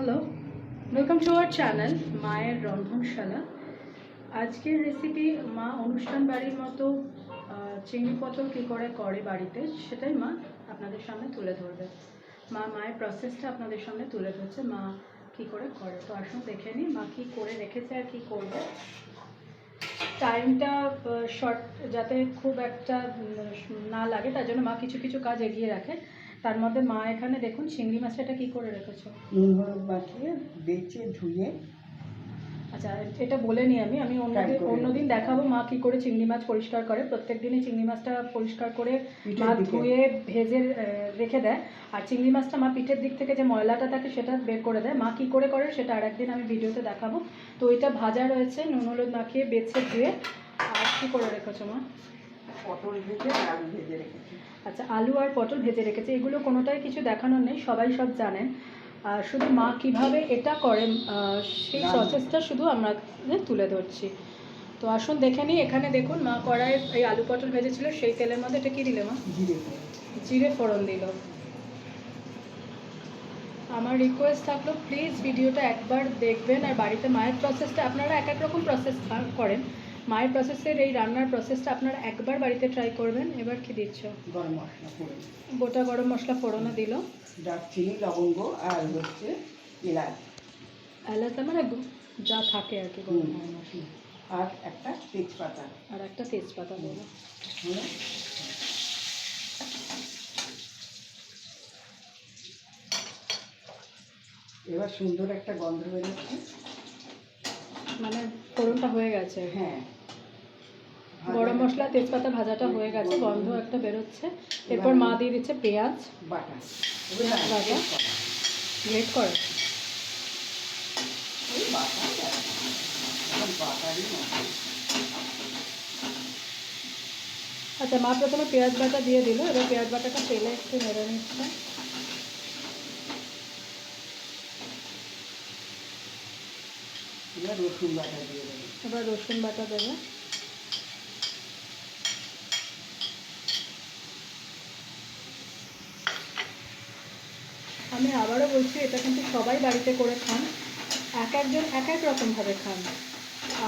Hello welcome to our channel মায়ের রন্ধনশালা আজকের রেসিপি মা অনুষ্ঠান বাড়ির মতো চিংড়ি পটল কী করে করে বাড়িতে, সেটাই মা আপনাদের সামনে তুলে ধরবে। মা মায়ের প্রসেসটা আপনাদের সামনে তুলে ধরছে, মা কি করে করে। তো আসুন দেখে নিই, মা কী করে রেখেছে আর কী করবে। টাইমটা শর্ট যাতে খুব একটা না লাগে, তার জন্য মা কিছু কিছু কাজ এগিয়ে রাখে। তার মধ্যে মা এখানে দেখুন চিংড়ি মাছটা কী করে রেখেছো। নুন হলুদ মাখিয়ে বেচে ধুয়ে আচ্ছা এটা বলে নিই আমি। আমি অন্যদিন অন্যদিন দেখাবো মা কি করে চিংড়ি মাছ পরিষ্কার করে। প্রত্যেক দিনই চিংড়ি মাছটা পরিষ্কার করে মা ধুয়ে ভেজে রেখে দেয়। আর চিংড়ি মাছটা মা পিঠের দিক থেকে যে ময়লাটা থাকে সেটা বের করে দেয়। মা কি করে করে সেটা আর একদিন আমি ভিডিওতে দেখাবো। তো এটা ভাজা রয়েছে নুন হলুদ মাখিয়ে বেছে ধুয়ে। আর কি করে রেখেছো মা? পটল ভেজে আর আলু ভেজে রেখেছি। আচ্ছা আলু আর পটল ভেজে রেখেছে। এগুলো কোনোটাই কিছু দেখানোর নেই সবাই সব জানেন। আর শুধু মা কীভাবে এটা করে সেই প্রসেসটা শুধু আমরা তুলে ধরছি। তো আসুন দেখে নিই এখানে দেখুন মা কড়াই এই আলু পটল ভেজেছিল সেই তেলের মধ্যে এটা কি দিলে মা? জিরে। জিরে ফোড়ন দিল। আমার রিকোয়েস্ট থাকল প্লিজ ভিডিওটা একবার দেখবেন আর বাড়িতে মায়ের প্রসেসটা আপনারা এক এক রকম প্রসেস করেন। মায়ের প্রসেসের এই রান্নার প্রসেসটা আপনারা একবার বাড়িতে ট্রাই করবেন এবার কি দিচ্ছ গরম মশলা করে গোটা গরম মশলা ফোড়নে দিল। দারচিনি লবঙ্গ আর হচ্ছে এলাচ। এলাচা মানে যা থাকে আর কি গরম মশলা। আর একটা তেজপাতা। আর একটা তেজপাতা হ্যাঁ এবার সুন্দর একটা গন্ধ বেরোচ্ছে। মানে ফোড়নটা হয়ে গেছে। হ্যাঁ। গরম মশলা তেজপাতা ভাজাটা হয়ে গেছে গন্ধ একটা বেরোচ্ছে। এরপর মা দিয়ে দিচ্ছে পেঁয়াজ। বাটা। বাটা। গ্রেট করে। আচ্ছা মা প্রথমে পেঁয়াজ বাটা দিয়ে দিল এবার পেঁয়াজ বাটাটা তেলে একটু নেড়ে নিচ্ছে। এবার রসুন বাটা দিয়ে দেবে। এবার রসুন বাটা দেবে আমি আবারও বলছি এটা কিন্তু সবাই বাড়িতে করে খান। এক একজন এক এক রকমভাবে খান।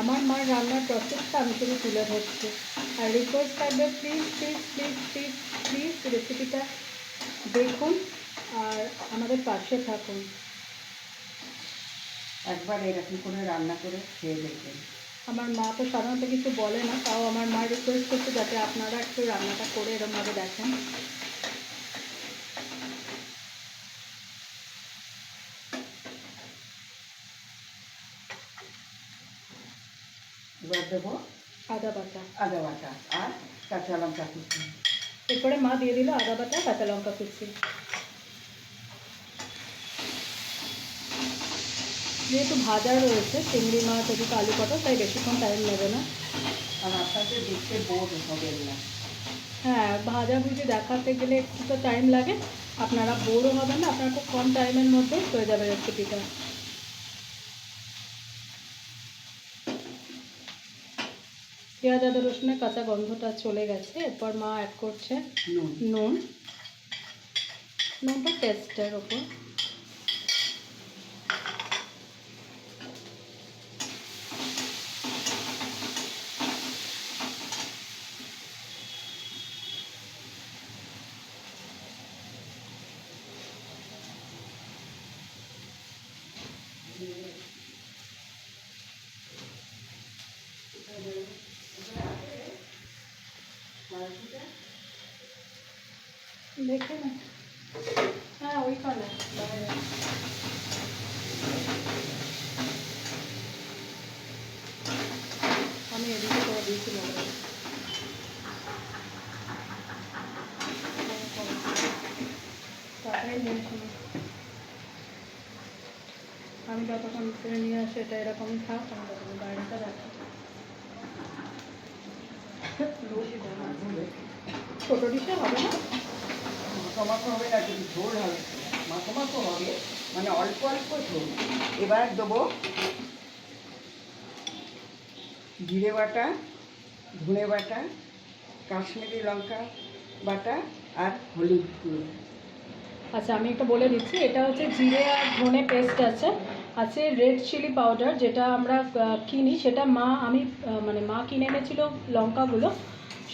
আমার মার রান্নার প্রসেসটা আমি শুধু তুলে ধরছি। আর রিকোয়েস্ট থাকবে please please please please please রেসিপিটা দেখুন আর আমাদের পাশে থাকুন। একবার এরকম করে রান্না করে খেয়ে দেখবেন। আমার মা তো সাধারণত কিছু বলে না তাও আমার মা রিকোয়েস্ট করছে যাতে আপনারা একটু রান্নাটা করে এরকমভাবে দেখেন এবার দেবো। আদা বাটা। আদা বাটা আর কাঁচা লঙ্কা কুচি। এরপরে মা দিয়ে দিল আদা বাটা কাঁচা লঙ্কা কুচি। যেহেতু ভাজা রয়েছে চিংড়ি মাছ এদিকে আলু পটল তাই বেশিক্ষণ টাইম নেবে না। আর আপনাদের দেখতে বোর হবেন না। হ্যাঁ ভাজা ভুজি দেখাতে গেলে একটু তো টাইম লাগে। আপনারা বোরও হবেন না আপনার খুব কম টাইমের মধ্যে হয়ে যাবে রেসিপিটা পেঁয়াজ আদা রসুনের কাঁচা গন্ধটা চলে গেছে। এরপর মা অ্যাড করছে নুন। নুন। নুনটা টেস্টের ওপর দেখে হ্যাঁ। আমি এদিকে করে দিয়েছি মোবাইল তাড়াতাড়ি নিয়ে এসো না। আমি যতক্ষণ করে নিয়ে আসি, এটা এরকমই থাক, আমি ততক্ষণ বাইরেটা রাখি ছোটো ডিশে হবে না? মাখো হবে না কিন্তু ঝোল হবে। মাখো মাখো হবে মানে অল্প অল্প ঝোল। এবার দেবো জিরে বাটা ধনে বাটা কাশ্মীরি লঙ্কা বাটা আর হলুদ গুঁড়ো। আচ্ছা আমি একটু বলে দিচ্ছি এটা হচ্ছে জিরে আর ধনে পেস্ট আছে। আছে রেড চিলি পাউডার যেটা আমরা কিনি, সেটা মা, আমি মানে মা কিনে এনেছিল লঙ্কাগুলো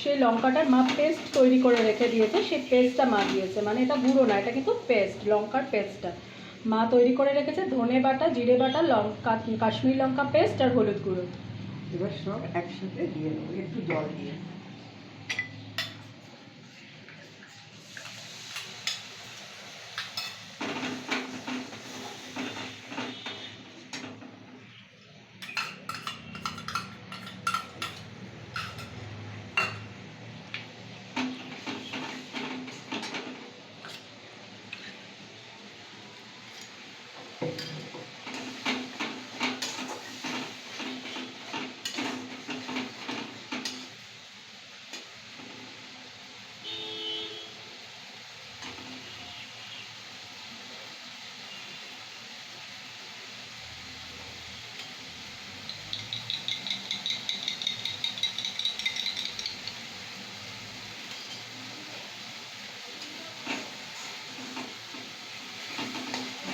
সেই লঙ্কাটার মা পেস্ট তৈরি করে রেখে দিয়েছে সেই পেস্টটা মা দিয়েছে মানে এটা গুঁড়ো না, এটা কিন্তু পেস্ট লঙ্কার পেস্টটা মা তৈরি করে রেখেছে ধনে বাটা, জিরে বাটা লঙ্কা কাশ্মীর লঙ্কা পেস্ট আর হলুদ গুঁড়ো। এবার সব একসাথে দিয়ে দেবো, একটু জল দিয়ে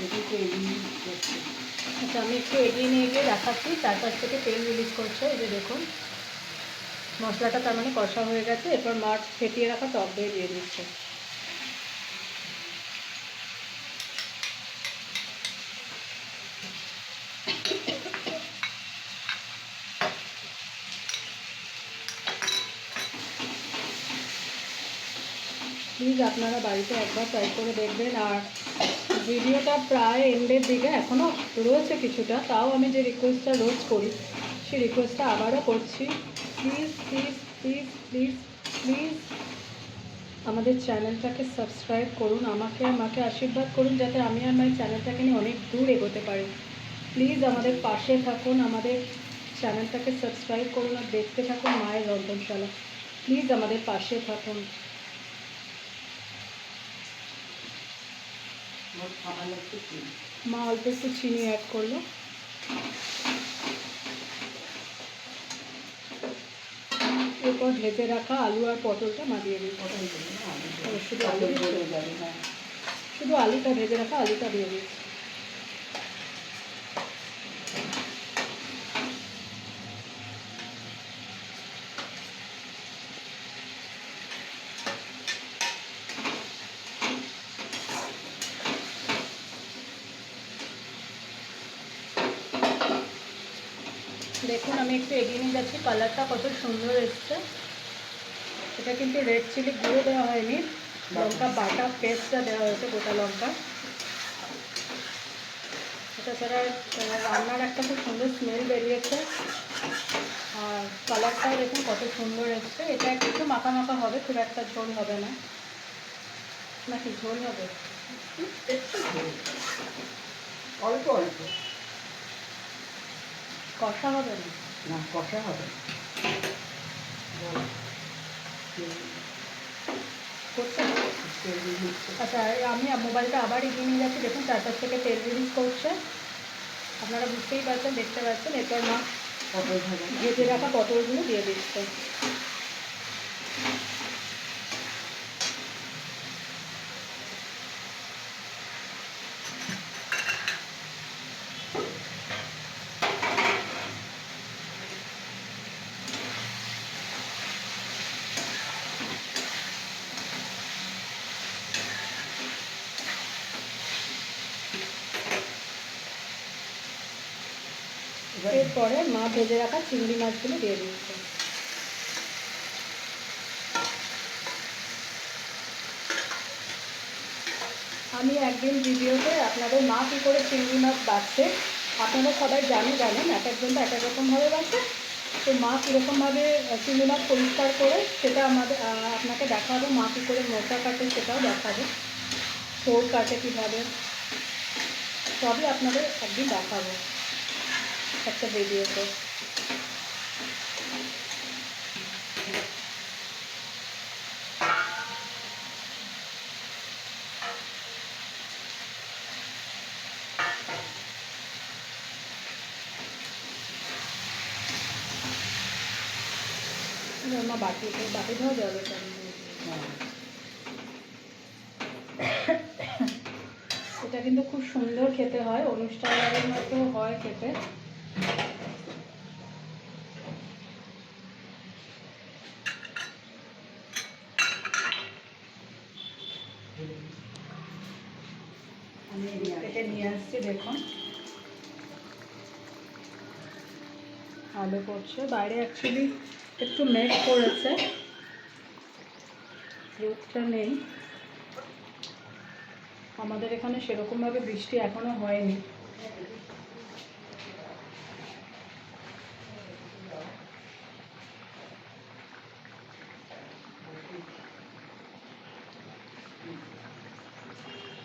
এদিকে এগিয়ে করছে। আচ্ছা আমি একটু এগিয়ে নিয়ে গিয়ে দেখাচ্ছি। চারপাশ থেকে তেল রিলিজ করছে। এই যে দেখুন, মশলাটা তার মানে কষা হয়ে গেছে। এরপর মাছ ফেটিয়ে রাখা টক দই দিয়ে দিচ্ছে। প্লিজ আপনারা বাড়িতে একবার ট্রাই করে দেখবেন। আর ভিডিওটা প্রায় এন্ডের দিকে এখনও রয়েছে কিছুটা, তাও আমি যে রিকোয়েস্টটা রোজ করি, সেই রিকোয়েস্টটা আবারও করছি। Please please please please please আমাদের চ্যানেলটাকে সাবস্ক্রাইব করুন, আমাকে আমাকে আশীর্বাদ করুন, যাতে আমি আর আমার চ্যানেলটাকে নিয়ে অনেক দূর এগোতে পারি। প্লিজ আমাদের পাশে থাকুন, আমাদের চ্যানেলটাকে সাবস্ক্রাইব করুন আর দেখতে থাকুন মায়ের রন্ধনশালা। প্লিজ আমাদের পাশে থাকুন। সামান্য একটু চিনি। মা অল্প একটু চিনি অ্যাড করল এরপর ভেজে রাখা আলু আর পটলটা মা দিয়ে দিই শুধু আলু হ্যাঁ। শুধু আলুটা ভেজে রাখা আলুটা দিয়ে দিই দেখুন, আমি একটু এগিয়ে নিয়ে যাচ্ছি। কালারটা কত সুন্দর এসছে। এটা কিন্তু রেড চিলি গুঁড়ো দেওয়া হয়নি। লঙ্কা বাটা পেস্টটা দেওয়া হয়েছে, গোটা লঙ্কা। এটা ছাড়া রান্নার একটা খুব সুন্দর স্মেল বেরিয়েছে। আর কালারটাও দেখুন কত সুন্দর এসছে। এটা একটু মাখা মাখা হবে, খুব একটা ঝোল হবে না। নাকি ঝোল হবে? অল্প অল্প। কষা হবে না? না কষা হবে আচ্ছা আমি মোবাইলটা আবার এগিয়ে নিয়ে যাচ্ছি। দেখুন চারপাশ থেকে তেল রিলিজ করছে। আপনারা বুঝতেই পারছেন দেখতে পাচ্ছেন এরপর মা ভেজে রাখা পটলগুলো দিয়ে দিচ্ছে। এরপরে মা ভেজে রাখা চিংড়ি মাছগুলো দিয়ে দিচ্ছে। আমি একদিন ভিডিওতে আপনাদের মা কী করে চিংড়ি মাছ বাছছে আপনারা সবাই জানে জানেন, এক একজন তো এক এক রকমভাবে বাছে তো মা কীরকমভাবে চিংড়ি মাছ পরিষ্কার করে সেটা আমাদের আপনাকে দেখাবো, মা কী করে মোটা কাটে সেটাও দেখাবো, শোল কাটে কীভাবে, সবই আপনাদের একদিন দেখাবো। একটা ভিডিওতে আমার বাটিতে বাটি ধোয়া যাবে কেন হ্যাঁ। কিন্তু খুব সুন্দর খেতে হয় অনুষ্ঠান বাড়ির মতো হয় খেতে। এদিক নিয়ে আসছি, দেখুন। আলো পড়ছে বাইরে অ্যাকচুয়ালি একটু মেঘ পড়েছে রোদটা নেই। আমাদের এখানে সেরকমভাবে বৃষ্টি এখনও হয়নি।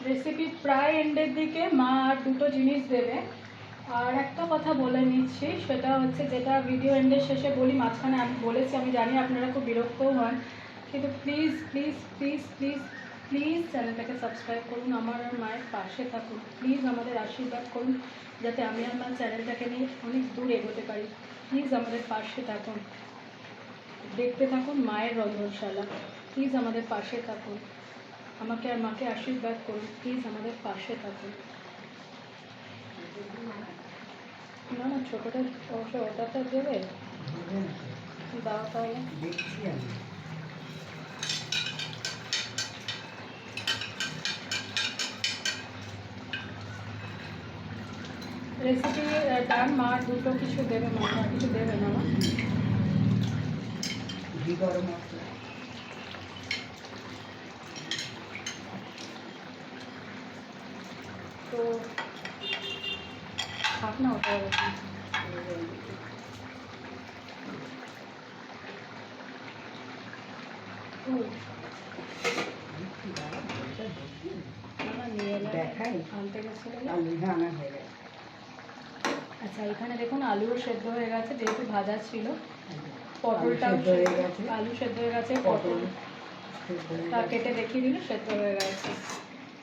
রেসিপি প্রায় এন্ডের দিকে মা আর দুটো জিনিস দেবে। আর একটা কথা বলে নিচ্ছি, সেটা হচ্ছে যেটা ভিডিও এন্ডের শেষে বলি, মাঝখানে আমি বলেছি, আমি জানি আপনারা খুব বিরক্তও হন, কিন্তু please please please please please চ্যানেলটাকে সাবস্ক্রাইব করুন, আমার আর মায়ের পাশে থাকুন। প্লিজ আমাদের আশীর্বাদ করুন, যাতে আমি আমার চ্যানেলটাকে নিয়ে অনেক দূর এগোতে পারি। প্লিজ আমাদের পাশে থাকুন। দেখতে থাকুন মায়ের রন্ধনশালা। প্লিজ আমাদের পাশে থাকুন। আমাকে আর মাকে আশীর্বাদ করুন। প্লিজ আমাদের পাশে থাকুন। না না ছোটোটা অবশ্য ওটাটা দেবে? দাও তাহলে। দেখছি আমি। রেসিপি ডান মা দুটো কিছু দেবে মা কিছু দেবে না মা? ঘি গরম মশলা তো থাক না ওটা ওরকম। ও, দেখছি দাঁড়া, বলটা দেখি। না, না, নিয়ে এলে দেখাই আনতে গেছিলে না? আলু রান্না হয়ে গেছে আচ্ছা এখানে দেখুন আলুও সেদ্ধ হয়ে গেছে যেহেতু ভাজা ছিল। পটলটাও হয়ে গেছে। আলু সেদ্ধ হয়ে গেছে পটল তা কেটে দেখিয়ে দিল সেদ্ধ হয়ে গেছে।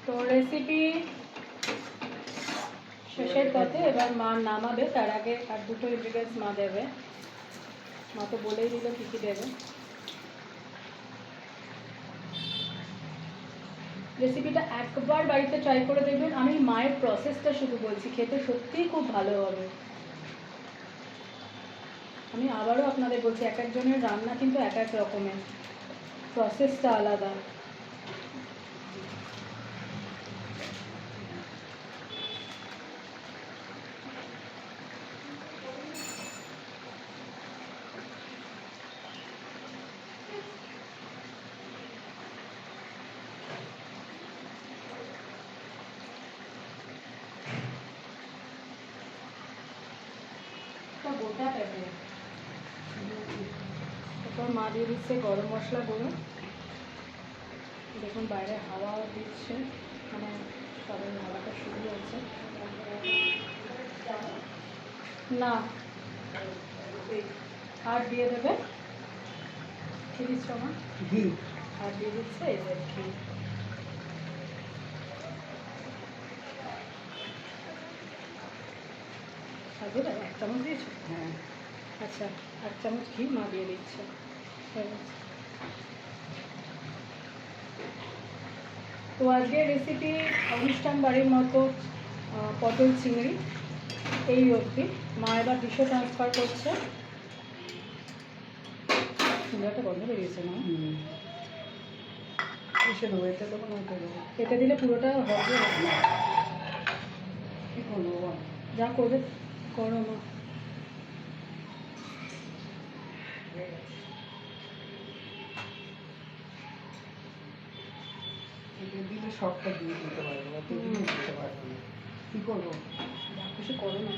তো রেসিপি শেষের পথে এবার মা নামাবে, তার আগে আর দুটো ইনগ্রিডিয়েন্টস মা দেবে। মা তো বলেই দিল কী কী দেবে। রেসিপিটা একবার বাড়িতে ট্রাই করে দেখবেন। আমি মায়ের প্রসেসটা শুধু বলছি, খেতে সত্যিই খুব ভালো হবে। আমি আবারও আপনাদের বলছি, এক একজনের রান্না কিন্তু এক এক রকমের। প্রসেসটা আলাদা। তারপর মা দিয়ে দিচ্ছে গরম মশলা গুঁড়ো দেখুন বাইরে হাওয়া দিচ্ছে মানে সবে হাওয়াটা শুরু হয়েছে। না। আর দিয়ে দেবে? কি দিচ্ছ মা? ঘি। আর দিয়ে দিচ্ছে এই যে ঘি আর দেবে এক চামচ দিয়েছ? হ্যাঁ। আচ্ছা এক চামচ ঘি মা দিয়ে দিচ্ছে। তো আজকের রেসিপি অনুষ্ঠান বাড়ির মতো পটল চিংড়ি এই অবধি। মা এবার ডিশে ট্রান্সফার করছে। একটা গন্ধ বেরিয়েছে না। কিসে দেবো এটা দেবো না। দেবো এটা দিলে পুরোটা হবে কি করব? যা করবে করো মা গেছে। এটা দিলে সবটা দিয়ে দিতে পারব অত দিয়ে দিতে পারব না। কি করব? যা খুশি করো না।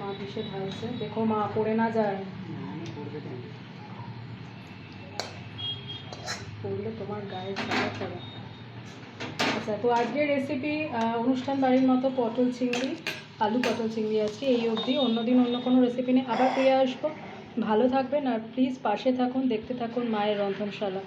মা ঢালছে। দেখো মা পড়ে না যায়। পড়লে তোমার গায়ে ছাড়া পড়ে। আচ্ছা তো আজকের রেসিপি অনুষ্ঠান বাড়ির মতো পটল চিংড়ি। আলু, পটল, চিংড়ি আজকে এই অবধি। অন্যদিন অন্য কোনো রেসিপি নিয়ে আবার ফিরে আসব। ভালো থাকবেন আর প্লিজ পাশে থাকুন, দেখতে থাকুন মায়ের রন্ধনশালা।